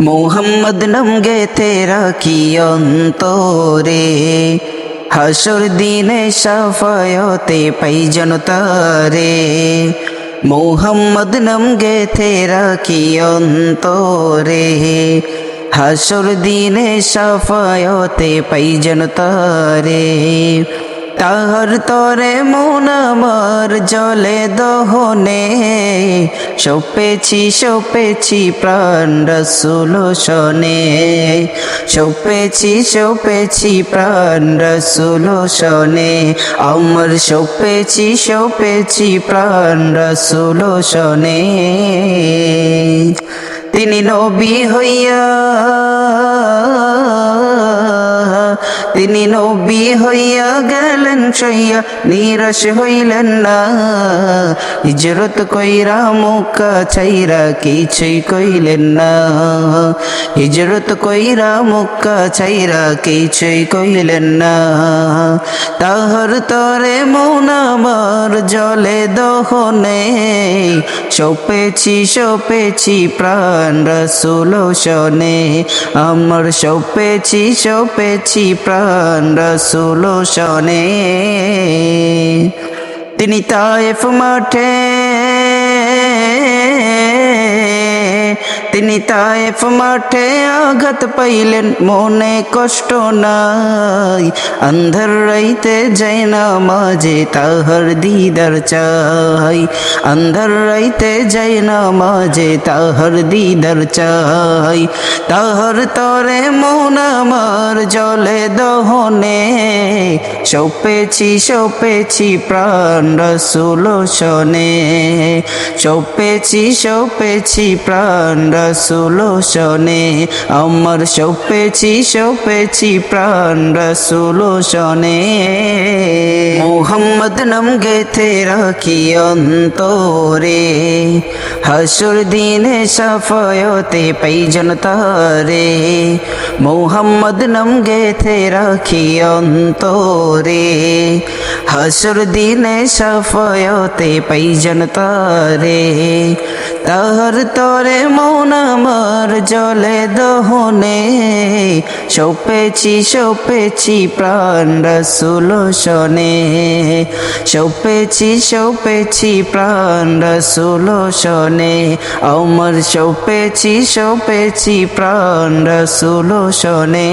মোহাম্মদ নাম গেতে রাখি অন্তরে? হাসর দিনে সাফায়তে পাই জনতারে। মোহাম্মদ নাম গেতে রাখি অন্তরে? হাসর দিনে সাফায়তে পাই জনতারে। তাহার তরে মন জলে দহনে। সপেছি সপেছি প্রাণ রসুল শনে। সপেছি সপেছি প্রাণ রসুল শনে। আমার সপেছি সপেছি প্রাণ রসুল শনে। তিনি নবী হইয়া তিনি নবী হইয়া গেলেন, সইয়া নিরাশ হইলেন না। হিজরত কইরা মুকা ছাইরা কিছুই কইলেন না। হিজরত কইরা মুক্কা ছাইরা কিছুই কইলেন না। তাহর তরে মন আমার জলে দহনে, সপেছি সপেছি প্রাণ রসুল শনে। আমার সপেছি সপেছি প্রাণ রসুল শনে। তিনি তাইফ মাঠে তিনি তায়েফ মাঠে আঘাত পাইলেন, মনে কষ্ট নাই। অন্ধর রাইতে যাই না মাঝে তাহার দিদার চাই। অন্ধর রাইতে যাই না মাঝে তাহার দিদার চাই। তাহার তরে মন আমার জলে দহনে। সপেছি সপেছি প্রাণ রসুল শনে। সপেছি সপেছি প্রাণ রসুল শনে আমার সপেছি সপেছি প্রাণ রসুল শনে। মোহাম্মদ নাম গেথে রাখি অন্তরে, হাসুর দিনে সাফয়তে পাই জনতারে মোহাম্মদ নাম গেথে রাখি অন্তরে, হাসুর দিনে সাফয়তে পাই জনতারে তাহার তরে মন আমার জলে দহনে। সপেছি সপেছি প্রাণ রসুল শনে। সপেছি সপেছি প্রাণ রসুল শনে। আমার সপেছি সপেছি প্রাণ রসুল শনে।